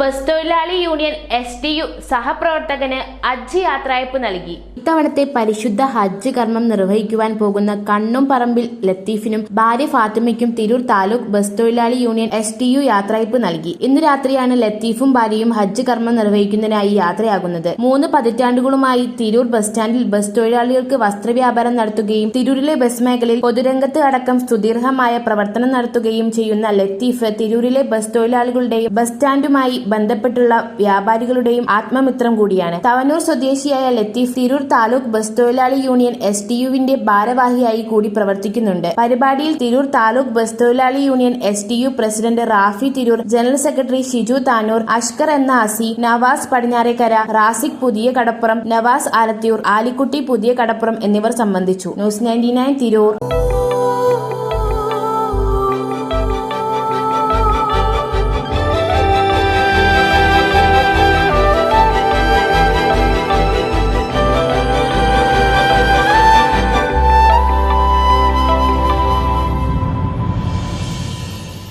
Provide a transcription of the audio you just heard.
Bus തൊഴിലാളി union S D U സഹപ്രവർത്തകന് ഹജ്ജ് യാത്രയപ്പ് നൽകി. ഇത്തവണത്തെ പരിശുദ്ധ ഹജ്ജ് കർമ്മം നിർവഹിക്കുവാൻ പോകുന്ന കണ്ണും പറമ്പിൽ ലത്തീഫിനും ഭാര്യ ഫാത്തിമയ്ക്കും തിരൂർ താലൂക്ക് ബസ് തൊഴിലാളി യൂണിയൻ എസ് ടി യു യാത്രയപ്പ് നൽകി. ഇന്ന് രാത്രിയാണ് ലത്തീഫും ഭാര്യയും ഹജ്ജ് കർമ്മം നിർവഹിക്കുന്നതിനായി യാത്രയാകുന്നത്. മൂന്ന് പതിറ്റാണ്ടുകളുമായി തിരൂർ ബസ് സ്റ്റാൻഡിൽ ബസ് തൊഴിലാളികൾക്ക് വസ്ത്രവ്യാപാരം നടത്തുകയും തിരൂരിലെ ബസ് മേഖലയിൽ പൊതുരംഗത്ത് അടക്കം സുദീർഘമായ പ്രവർത്തനം നടത്തുകയും ചെയ്യുന്ന ലത്തീഫ് തിരൂരിലെ ബസ് തൊഴിലാളികളുടെയും ബസ് സ്റ്റാൻഡുമായി ബന്ധപ്പെട്ടുള്ള വ്യാപാരികളുടെയും ആത്മമിത്രം കൂടിയാണ്. തവനൂർ സ്വദേശിയായ ലത്തീഫ് തിരൂർ താലൂക്ക് ബസ് തൊഴിലാളി യൂണിയൻ എസ് ടി യുവിന്റെ ഭാരവാഹിയായി കൂടി പ്രവർത്തിക്കുന്നുണ്ട്. പരിപാടിയിൽ തിരൂർ താലൂക്ക് ബസ് തൊഴിലാളി union S T U president Rafi Tirur general secretary Shiju Tanur Ashkar എന്ന അസി നവാസ് പടിഞ്ഞാറേക്കര റാസിഖ് പുതിയ കടപ്പുറം നവാസ് ആലത്തിയൂർ ആലിക്കുട്ടി പുതിയ കടപ്പുറം എന്നിവർ സംബന്ധിച്ചു. News ninety nine Tirur.